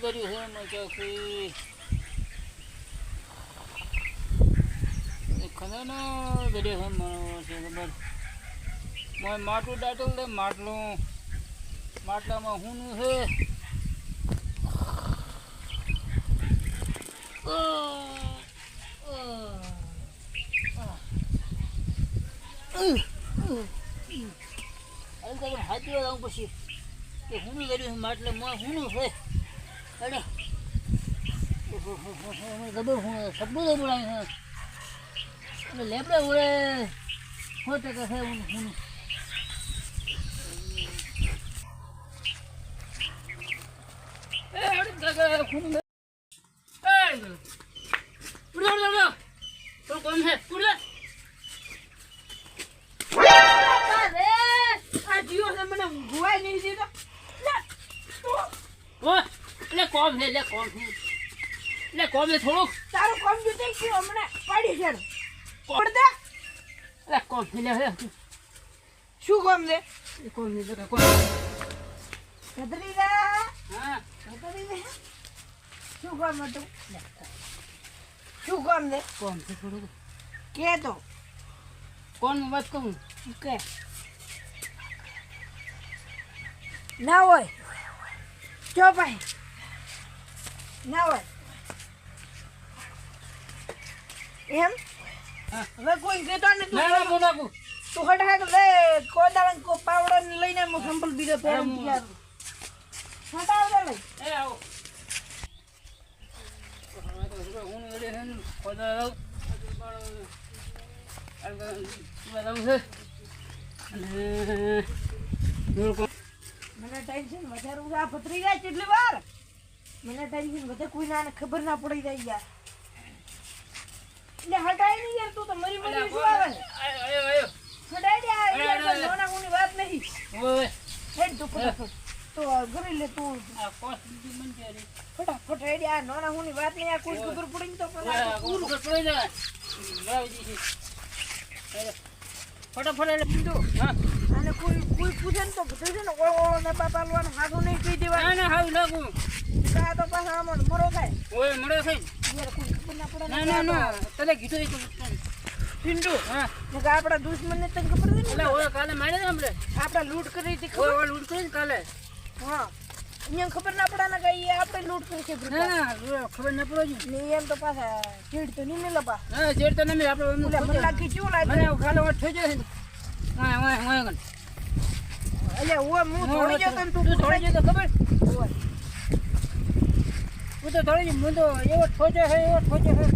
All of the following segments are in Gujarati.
કર્યું છે મચાખી ખબર દરિયો છે મારો છે ખબર મોય માટલું દાટલ દે, માટલું. માટલામાં હુંનું છે. હાથી વાળા પછી. કે હુંનું કર્યું માટલે મોય હુંનું છે. અરે ગબર હું તો બોલાય છે લેબડે ઉડે. સો ટકા હું હું એ અરે કાકા હું એ ઉડો ઉડો ઉડો તો કોણ છે ઉડો આ જીઓ છે મને ઊંઘવાય નહીં દીધો લે, તું ઓ એટલે કોમ છે એટલે કોમ છે એટલે કોમ છે થોડુંક? તારું કોમ્પ્યુટર કયો હમણાં પાડી છે? પડદા એટલે કોમ છે એટલે શું કોમ છે કોમ છે એટલે કોમ કદરી રે હા. કદરી રે શું કોમ હતું? શું કોમ છે કોમ છે થોડુંક? કે તો. કોણ વાત કહું? કે. ના હોય. ચો ભાઈ. ના હોય. એમ? હા. હવે કોઈ કહેતો ને તું ના ના બોલાકું તું હટાક લે કોદાળા કો પાવડા ને લઈને હું સંપલ બીજો હું- તૈયાર હટાવ દે એ આવો. હું એડે હે અને મને ટેન્શન વધારે ઉડા પતરી જાય કેટલી વાર. મને ટેન્શન બધા કોઈ ના ખબર ના પડી જાય યાર. એટલે હટાય નહીં યાર તું તો મરી મરી શું આવે? હટાય દે આ યાર નાના મોની વાત નહીં. હેડ તું તો ગરી લે તું. ફટાફટ હેડ આ નોના મોની વાત નહીં. આ કોઈ ખબર પડી તો આ તો પૂરું. ફટાફટ એટલે બીજું હા. પૂછે ને તો બધું છે ને ઓળો ઓળો ને બાપા લવાનું હાથું નહીં કહી દેવાનું. ના ના હાવ લાગુ. કા તો પાછા આમ મરો થાય. ઓય ખબર ના ના ને તને કીધું પિન્ટુ હા. ને આપણા તને ખબર છે ને? ઓય કાલે મારે આપણે લૂંટ કરી હતી ખબર? ઓય લૂંટ કરી કાલે. હા. અહીંયા ખબર ના પડે ને કે આપણે લૂંટ કરી છે ના ના ખબર ન પડો ને એમ તો પાછા ચીડ તો નહીં મેલા પા હા જેડ તો નહીં આપણે મને લાગી ચેવું લાગે? મને ખાલી વાત છે અલ્યા ઓય હું થોડી જતો તું થોડી જતો ખબર. હું તો થોડી હું તો એવો ઠોચે છે એવો ઠોચે છે.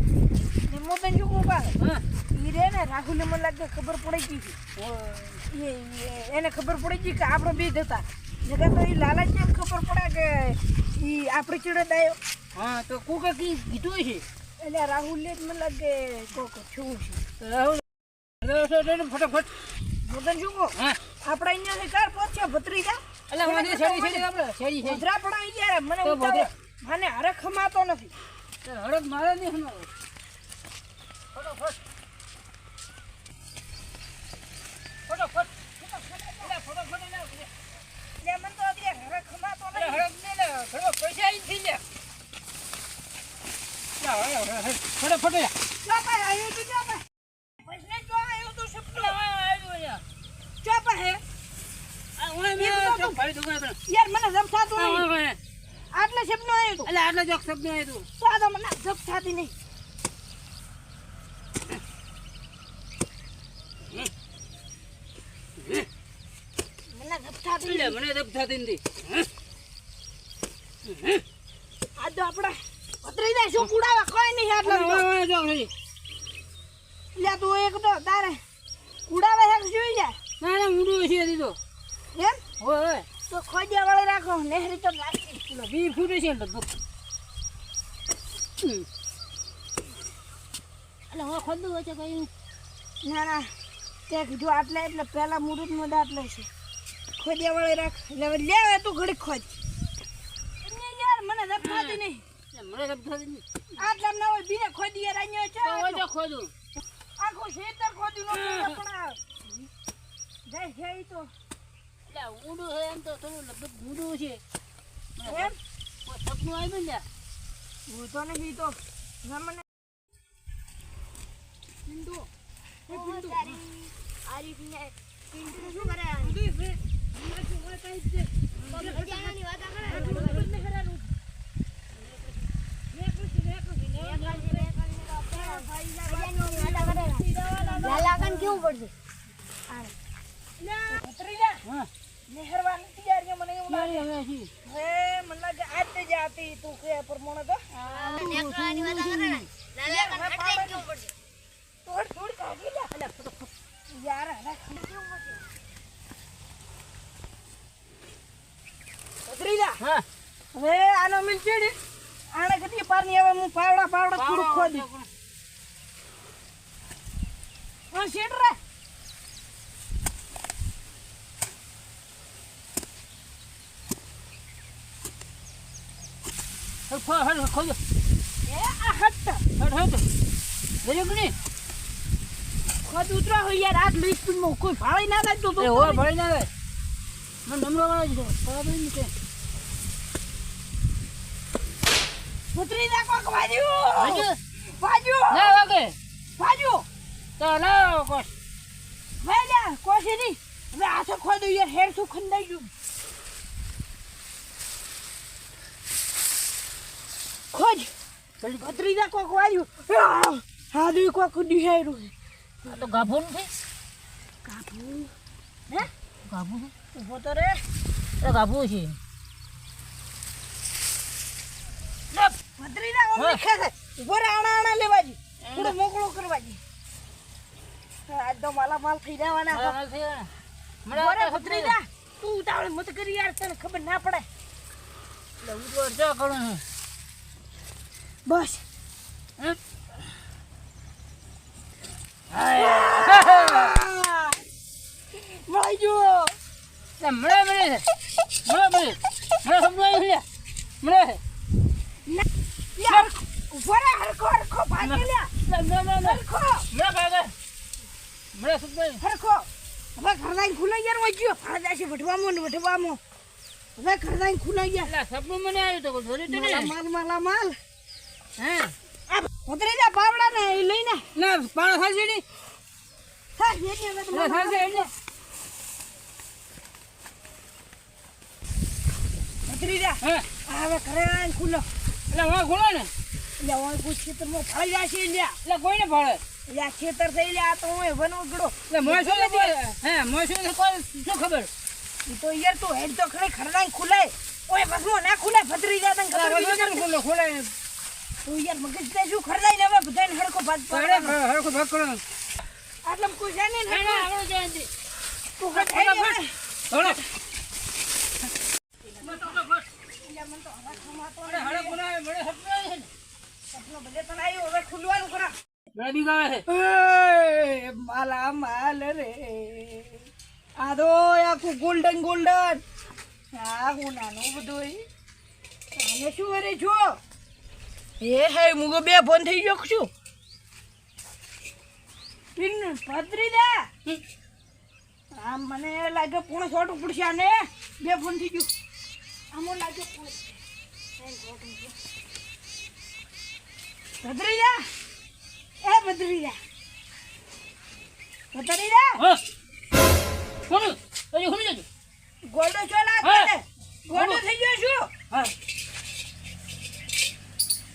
ને હું તને શું કહું પા હા. ઈ રે ને રાહુલને મને લાગે ખબર પડી ગઈ એ- એ- એને ખબર પડી ગઈ કે આપણે બે હતા. નકર તો ઈ લાલા એમ ખબર પડે કે ઈ આપણે ચીડે દાયો? હા તો કુકે કી કીધું છે. એટલે રાહુલ ને જ મને લાગે કોક છું. છે રાહુલ રાહુલ રાહુલ ફટાફટ મોદન શું હા. આપણે અહીંયાથી કાર પહોંચ્યા ભત્રીજા. એટલે વાંધે છેડી છેડી આપણે છેડી છેડી પણ આવી ગયા મને ઉતાવળ. મને હરખ ખમાતો નથી. હડક મારે નહીં હમણાં. ફટાફટ. ફટાફટ. ફટાફટ એટલે એટલે મને તો અત્યારે હરખ ખમાતો અરે નથી હડક ને લે ઘણો પૈસા આવી થઈ લે ફટાફટ લે ચા પાય આવ્યો તું ચા પાય પૈસા જો આવ્યો તું સપનું ચા પાય યાર મને જપ નહીં. આટલે સપનું આવ્યું તું? એટલે આટલા જોક શબ્દ આવ્યું તું. તો આ તો મને જપ નહીં. મને જપ નહીં. મને દબ નથી. આ તો આપણે પતરી જાય શું કુડાવા કોઈ નહીં આટલે. લે તું એક તો તારે કુડાવે હેક જોઈ જાય ના ના ઊંડું છે દીધો એમ? હોય તો ખોજ્યા વાળી રાખો. નહેરી તો રાખી બી ફૂટે છે લગભગ હમ. એટલે હવે ખોદું હોય છે કઈ ના ના. તે કીધું આટલે એટલે પહેલા જ માં આટલે છે ખોજ્યા વાળી રાખ. એટલે હવે લે હવે તું ઘડીક ખોજ યાર મને જપ નહીં મને આટલા ના. હોય બીને ખોદી યાર અહીંયા છે ખોદું. આખું ખેતર ખોદી નો પણ જાય છે તો. એટલે ઊંડું છે એમ તો થોડું લગભગ ઊંડું છે. એમ? સપનું આવ્યું ને? હું તો નહીં તો મને પિંડો એ પિંડો ઊંધી છે. મને શું વાત આવી છે? લાલાકાન કેવું પડશે લ્યા, ભત્રીજા, હા મહેરબાની તૈયારીઓ મને એવું લાગે હવે હજી હે મને લાગે આજ જ આતી તું કે પ્રમાણે તો. નેકળવાની વાત કરે ને લાલાકાન હટાઈ કેવું પડશે થોડ થોડ કાઢી લે યાર હવે કેવું પડશે ભત્રીજા, હા. હવે આનો મિલ આને કદી પારની હવે હું પાવડા પાવડા થોડું ખોદી હા શેઠ રે. હરખો હરખો ખોજો. એ આ હટ હટ હટ. દરેકની ખોદ ઉતરા હોય યાર આજ લઈ સ્પીડમાં કોઈ ફાળી ના થાય તો તો એ હો ભળી ના આવે મને નમરો વાળા જ છે ખબર નહીં કે. ભત્રીજા કોક વાજ્યું હજુ વાજ્યું ના વાગે. વાજ્યું તો લાવો કોશ વેલા કોશી ની હવે આછો ખોદું યાર હેર શું ખંડાઈ ગયું? ખોજ. પેલી ભત્રીજા કોક વાજ્યું હા દુઈ કોક દિહાયરું આ તો ગાભો નથી કાપુ હે? ગાભો છે. ઊભો તો રે. એ ગાભો છે. ભત્રીજા ઓમ હા. લીખે છે. ઊભો રે આણા આણા લેવાજી થોડો મોકળો કરવાજી આજ તો માલા માલ થઈ જવાના. મને ભત્રીજા. તું ઉતાવળ મત કરી યાર તને ખબર ના પડે. એટલે ઉતવળ ચા કરું છું બસ? મળી એટલે મળે મળે મળે મળે મળે સમજાયું મળે યાર ઊભો રે હરખો હરખો ભાગી લ્યા. ના ના ના ના. હરખો. મળે ભાગે. મળે સમજાયું હરખો. હવે ઘરદાઈ ખુલાઈ હોય ગયો. ફાળા છે વઢવામાં ને વઢવામાં. હવે ઘરદાઈ ખુલાઈ એટલે સપનું મને આવ્યું તો ધોરી તો માલા નહીં. માલ માલા માલ. હે આ ભત્રીજા બાવડા ને એ લઈને ના પાણો ખાશે નહીં હા એની હવે એટલે હવે ઘરે ખુલ્લો. એટલે વાં ખોલો ને. એટલે હું કોઈ ખેતરમાં ફાળી જાય છે એટલે કોઈને ભાડે એટલે ખેતર થઈ લ્યા આ તો હું વનો ગડો એટલે મોસમ હે મોસમ કોઈ શું ખબર? તો યાર તું હેડ તો ખરે ઘરદાઈ ખુલાય. ઓય બસમાં ના ખુલાય ભત્રીજા તને ખબર બી એટલે નથી. ખોલો ખોલે તું યાર મગજ તે શું ખરદાઈ ને હવે બધાને હરખો ભાગ પડે હડકો ભાગ કરો આટલે કોઈ છે ને ના ના આગળ જાય છે તું હટ હેડ હવે. થોડો યાર, મને તો હવે ખમાતો બનાવે મળે સપનું છે ને. ભલે તને આવ્યો, હવે ખુલવાનું કરા. મળે બીગાવે છે. એ, માલા માલ રે. આ તો આખું ગોલ્ડન ગોલ્ડન આ હું નાનું બધું આને શું કરે છો એ હે મુગો બે ફોન થઈ ગયો છું. પિન પતરી દે આ મને લાગે પૂણ છોટું ઉપડશે ને. બે ફોન થઈ ગયું. આમો લાગે પૂણે. દે એ ભદ્રીજા દે હા. કોણ? હજી કોણ જજો ગોલ્ડો છો. ના હા. તને ગોલ્ડો થઈ ગયો છું. હા.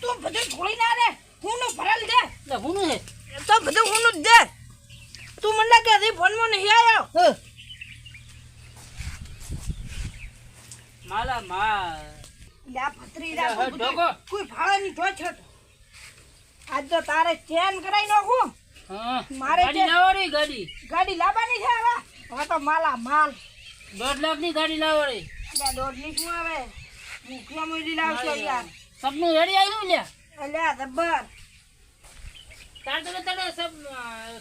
તું બધું છોડી ના રે હું નો ભરાલ દે હું? નું તો બધું હું નું દે. તું મને કે હજી ફોનમાં નહીં આવ્યો? માલા મા લ્યા ભત્રીજા રા. કોઈ ભાડાની તો છે આજ તો તારે ચેન કરાઈ નાખું. હા. મારે ગાડી ગાડી? ગાડી લાવવાની છે હવે? હવે તો માલા માલ. દોઢ લાખની ગાડી લાવવાની. દોઢની શું આવે? મોડી લાવશો યાર. સપનું રેડી આવ્યું લ્યા અલ્યા જબ્બર તાર તો તને સબ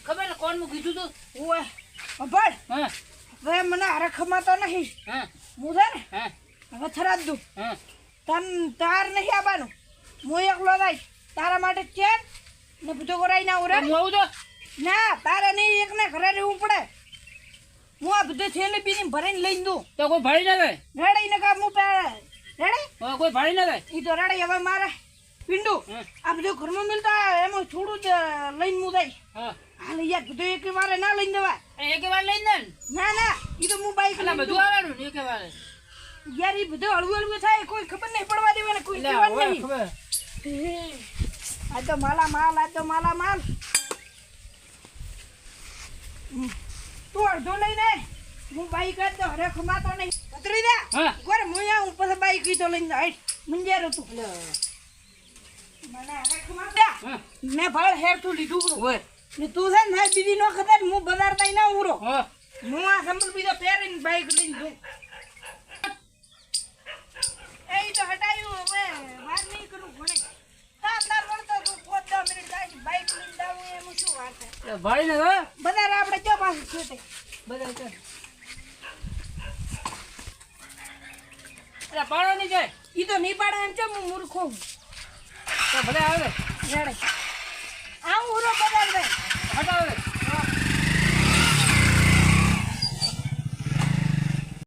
ખબર ને કોણનું કીધું તું? ઓય અભળ હા? હવે મને હરખમાં તો નહીં. હા? હું છે ને હા? હવે થરાદ દઉં. હા? તન તાર નહીં આવવાનું. હું એકલો જાય તારા માટે ચેન ને બધું કરાઈ ના ઉરે હું આવું તો? ના તારે નહીં એકને ઘરે રહેવું પડે. હું આ બધું થેલી પીને ભરીને લઈને દઉં. તો કોઈ ભરી ના થાય રેડી ને કામ હું પે રેડી? કોઈ ભાડી ના થાય ઈ તો રડે હવે મારે પિંડુ. આ બધું ઘરમાં મિલતા એમાં થોડું જ લઈને હું જઈશ. હા. હાલ યાર બધું એક વારે ના લઈને જવાય. એક વાર લઈને ના ના? ઈ તો હું બાઈક લઈને બધું આવવાનું ને એક વારે. યાર ઈ બધું હળવું હળવું થાય કોઈ ખબર નહીં પડવા દેવાને કોઈ કહેવાનું નહીં. આ તો માલા માલ આ તો માલા માલ. તું અડધો લઈને. હું બાઈક જ તો હરે ખમાતો નહીં. પતરી દે હા. ગોર હું આવું પછી બાઈક તો લઈને જાય મંજેરો તું. મને હરે ખમાતો. હા. મેં ભાળ હેર તું લીધું. ઓય ને તું છે ને દીદી નો ખબર હું બજાર તઈ ના ઉરો હા. હું આ સંભળ બીજો પહેરીને બાઈક લઈને જઉં. એ તો હટાયું હવે વાર નહીં કરું ઘણે તાર વળતો તું પોત દસ મિનિટ થાય છે, બાઈક લઈને જાવું એમાં શું વાત છે? બજાર આપણે પાછું છૂટે ચાલ. એટલે પાડો નહીં જાય. એ તો નહીં પાડે એમ છે હું તો ભલે આવે, રેડે. આવું ઉરો પડાવ દે. હટાવે